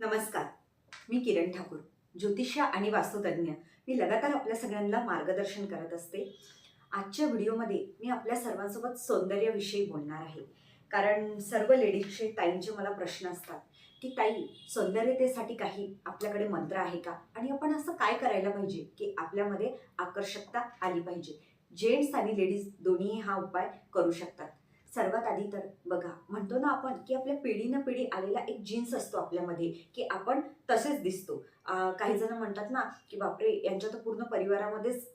नमस्कार. मी किरण ठाकूर ज्योतिष्य आणि वास्तुतज्ञ. मी लगातार आपल्या सगळ्यांना मार्गदर्शन करत असते. आजच्या व्हिडिओमध्ये मी आपल्या सर्वांसोबत सौंदर्याविषयी बोलणार आहे. कारण सर्व लेडीजचे ताईंचे मला प्रश्न असतात की ताई सौंदर्यतेसाठी काही आपल्याकडे मंत्र आहे का? आणि आपण असं काय करायला पाहिजे की आपल्यामध्ये आकर्षकता आली पाहिजे? जेंट्स आणि लेडीज दोन्ही हा उपाय करू शकतात. सर्वात आधी तर बघा म्हणतो ना आपण की आपल्या पिढीनं पिढी आलेला एक जीन्स असतो आपल्यामध्ये की आपण तसेच दिसतो. काही जण म्हणतात ना की बापरे यांच्या तर पूर्ण परिवारामध्येच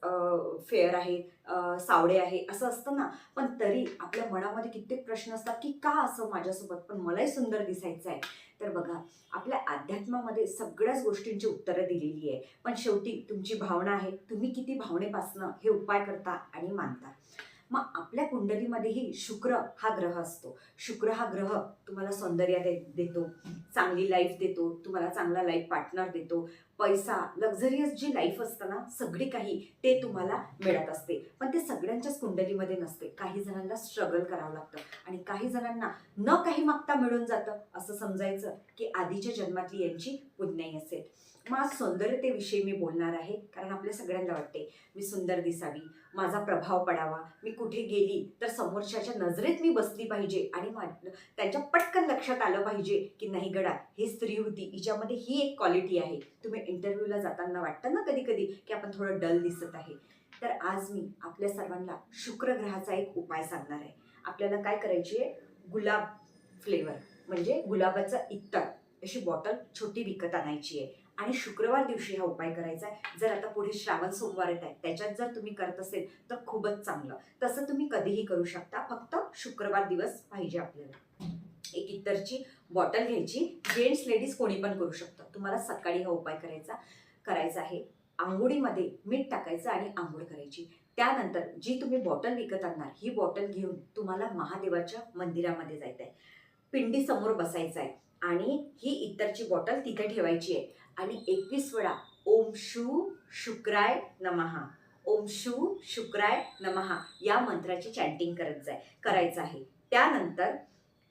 फेअर आहे सावडे सावळे आहे असं असतं ना. पण तरी आपल्या मनामध्ये कित्येक प्रश्न असतात की का असं माझ्यासोबत? पण मलाही सुंदर दिसायचं आहे. तर बघा आपल्या अध्यात्मामध्ये सगळ्याच गोष्टींची उत्तरं दिलेली आहे. पण शेवटी तुमची भावना आहे तुम्ही किती भावनेपासनं हे उपाय करता आणि मानता. मग आपल्या कुंडलीमध्येही शुक्र हा ग्रह असतो. शुक्र हा ग्रह तुम्हाला सौंदर्य दे देतो चांगली लाईफ देतो तुम्हाला चांगला लाईफ पार्टनर देतो. पैसा लक्झरियस जी लाईफ असतं ना सगळी काही ते तुम्हाला मिळत असते. पण ते सगळ्यांच्याच कुंडलीमध्ये नसते. काही जणांना स्ट्रगल करावं लागतं आणि काही जणांना न काही मागता मिळून जातं. असं समजायचं की आधीच्या जन्मातली यांची पुण्याई असेल. मग आज सौंदर्यतेविषयी मी बोलणार आहे कारण आपल्या सगळ्यांना वाटते मी सुंदर दिसावी माझा प्रभाव पडावा मी कुठे गेली तर समोरच्याच्या नजरेत मी बसली पाहिजे. आणि त्यांच्या पटकन लक्षात आलं पाहिजे की नाही गडा ही स्त्री होती हिच्यामध्ये ही एक क्वालिटी आहे. तुम्ही इंटरव्ह्यूला जाताना वाटतं ना कधी कधी की आपण थोडं डल दिसत आहे. तर आज मी आपल्या सर्वांना शुक्र ग्रहाचा एक उपाय सांगणार आहे. आपल्याला काय करायची आहे? गुलाब फ्लेवर म्हणजे गुलाबाचं इत्तर अशी बॉटल छोटी विकत आणायची आहे. आणि शुक्रवार दिवशी हा उपाय करायचा आहे. जर आता पुढे श्रावण सोमवार येत आहे त्याच्यात जर तुम्ही करत असेल तर खूपच चांगलं. तसं तुम्ही कधीही करू शकता. फक्त शुक्रवार दिवस पाहिजे आपल्याला. एक इतरची बॉटल घ्यायची. जेंट्स लेडीज कोणी पण करू शकतं. तुम्हाला सकाळी हा उपाय करायचा करायचा आहे. आंघोळीमध्ये मीठ टाकायचं आणि आंघोळ करायची. त्यानंतर जी तुम्ही बॉटल विकत आणणार ही बॉटल घेऊन तुम्हाला महादेवाच्या मंदिरामध्ये जायचं आहे पिंडी समोर बसायचं आहे आणि ही इतरची बॉटल तिथे ठेवायची आहे. आणि एकवीस वेळा ओम शू शुक्राय नमहा ओम शू शुक्राय नमहा या मंत्राची चॅन्टिंग करत जाय करायचं आहे. त्यानंतर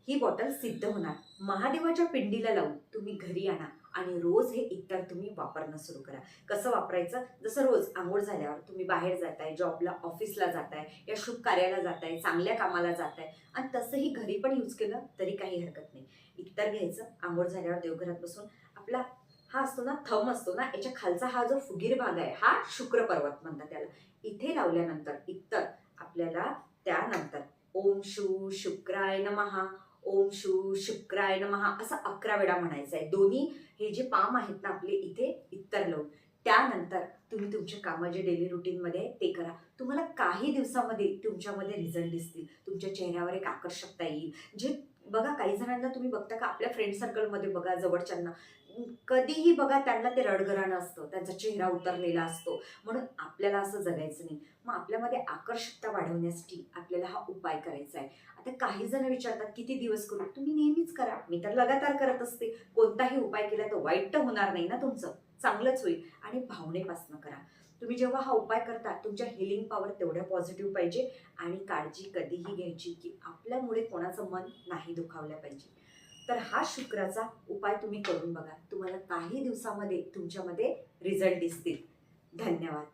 ही बॉटल सिद्ध होणार. महादेवाच्या पिंडीला लावून तुम्ही घरी आणा आणि रोज हे इतर तुम्ही वापरणं सुरू करा. कसं वापरायचं? जसं रोज आंघोळ झाल्यावर तुम्ही बाहेर जाताय जॉबला ऑफिसला जाताय या शुभ कार्याला जाताय चांगल्या कामाला जाताय आणि तसंही घरी पण यूज केलं तरी काही हरकत नाही. इतर घ्यायचं आंघोळ झाल्यावर देवघरात बसून आपला हा असतो ना थम असतो ना याच्या खालचा हा जो फुगीर भाग आहे हा शुक्र पर्वत म्हणतात त्याला. इथे लावल्यानंतर इतर आपल्याला त्यानंतर ओम शू शुक्राय नमहा ओम शू शुक्राय नमहा असं अकरा वेळा म्हणायचं आहे दोन्ही हे जे पाम आहेत ना आपले इथे इतर लावून त्यानंतर तुम्ही तुमच्या कामं जे डेली रुटीनमध्ये ते करा. तुम्हाला काही दिवसामध्ये तुमच्यामध्ये रिझल्ट दिसतील. तुमच्या चेहऱ्यावर एक आकर्षकता येईल. जे बघा काही जणांना तुम्ही बघता का आपल्या फ्रेंड सर्कलमध्ये बघा जवळच्यांना. कधीही बघा त्यांना ते रडगराणं असतं त्यांचा चेहरा उतरलेला असतो. म्हणून आपल्याला असं जगायचं नाही. मग आपल्यामध्ये आकर्षकता वाढवण्यासाठी आपल्याला हा उपाय करायचा आहे. आता काही जण विचारतात किती दिवस करू? तुम्ही नेहमीच करा. मी तर लगातार करत असते. कोणताही उपाय केला तर वाईट तर होणार नाही ना तुमचं. चांगलंच होईल. आणि भावनेपासनं करा. तुम्ही जेव्हा हा उपाय करता तुमच्या हिलिंग पॉवर तेवढ्या पॉझिटिव्ह पाहिजे आणि काळजी कधीही घ्यायची की आपल्यामुळे कोणाचं मन नाही दुखावलं पाहिजे. तर हा शुक्राचा उपाय तुम्ही करून बघा. तुम्हाला काही दिवसामध्ये तुमच्यामध्ये रिझल्ट दिसतील. धन्यवाद.